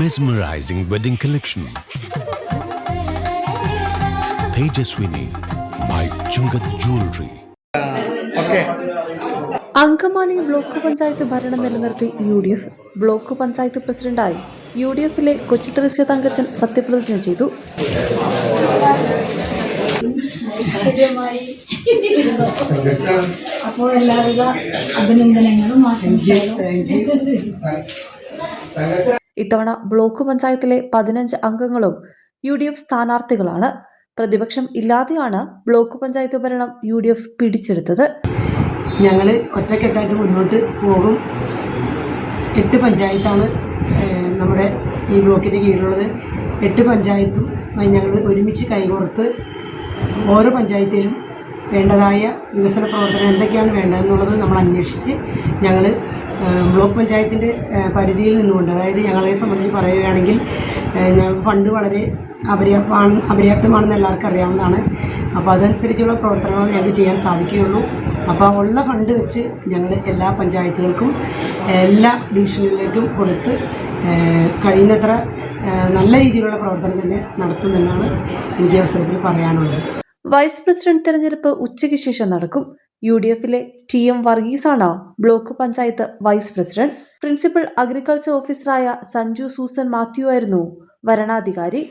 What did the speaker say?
mesmerizing wedding collection Tejaswini by Chungath jewellery Angamaly block panchayat ഭരണം നിലനിർത്തി U D F. Block panchayat പ്രസിഡന്റായി U D എഫിലെ കൊച്ചി ത്രസ്യ തങ്കച്ചൻ സത്യപ്രതിജ്ഞ ചെയ്തു. അപ്പോൾ എല്ലാവിധ അഭിനന്ദനങ്ങളും ആശംസകളും. ഇത്തവണ ബ്ലോക്ക് പഞ്ചായത്തിലെ പതിനഞ്ച് അംഗങ്ങളും യു ഡി എഫ് സ്ഥാനാർത്ഥികളാണ്. പ്രതിപക്ഷം ഇല്ലാതെയാണ് ബ്ലോക്ക് പഞ്ചായത്ത് ഭരണം യു ഡി എഫ് പിടിച്ചെടുത്തത്. ഞങ്ങൾ ഒറ്റക്കെട്ടായിട്ട് മുന്നോട്ട് പോകും. എട്ട് പഞ്ചായത്താണ് നമ്മുടെ ഈ ബ്ലോക്കിന്റെ കീഴിലുള്ളത്. എട്ട് പഞ്ചായത്തും ഞങ്ങൾ ഒരുമിച്ച് കൈകോർത്ത് ഓരോ പഞ്ചായത്തിലും വേണ്ടതായ വികസന പ്രവർത്തനം എന്തൊക്കെയാണ് വേണ്ടതെന്നുള്ളത് നമ്മൾ അന്വേഷിച്ച് ഞങ്ങൾ ബ്ലോക്ക് പഞ്ചായത്തിന്റെ പരിധിയിൽ നിന്നുകൊണ്ട്. അതായത് ഞങ്ങളെ സംബന്ധിച്ച് പറയുകയാണെങ്കിൽ ഫണ്ട് വളരെ അപര്യാപ്തമാണ് അപര്യാപ്തമാണെന്ന് എല്ലാവർക്കും അറിയാവുന്നതാണ്. അപ്പോൾ അതനുസരിച്ചുള്ള പ്രവർത്തനങ്ങൾ ഞങ്ങൾക്ക് ചെയ്യാൻ സാധിക്കുകയുള്ളൂ. അപ്പോൾ ഉള്ള ഫണ്ട് വെച്ച് ഞങ്ങൾ എല്ലാ പഞ്ചായത്തുകൾക്കും എല്ലാ ഡിവിഷനിലേക്കും കൊടുത്ത് കഴിയുന്നത്ര നല്ല രീതിയിലുള്ള പ്രവർത്തനം തന്നെ നടത്തുമെന്നാണ് എനിക്ക് അവസരത്തിൽ പറയാനുള്ളത്. വൈസ് പ്രസിഡന്റ് തെരഞ്ഞെടുപ്പ് ഉച്ചയ്ക്ക് ശേഷം നടക്കും. യു ഡി എഫിലെ T M വർഗീസാണ് block panchayat vice president. Principal agriculture ഓഫീസറായ സഞ്ജു സൂസൻ മാത്യു ആയിരുന്നു വരണാധികാരി.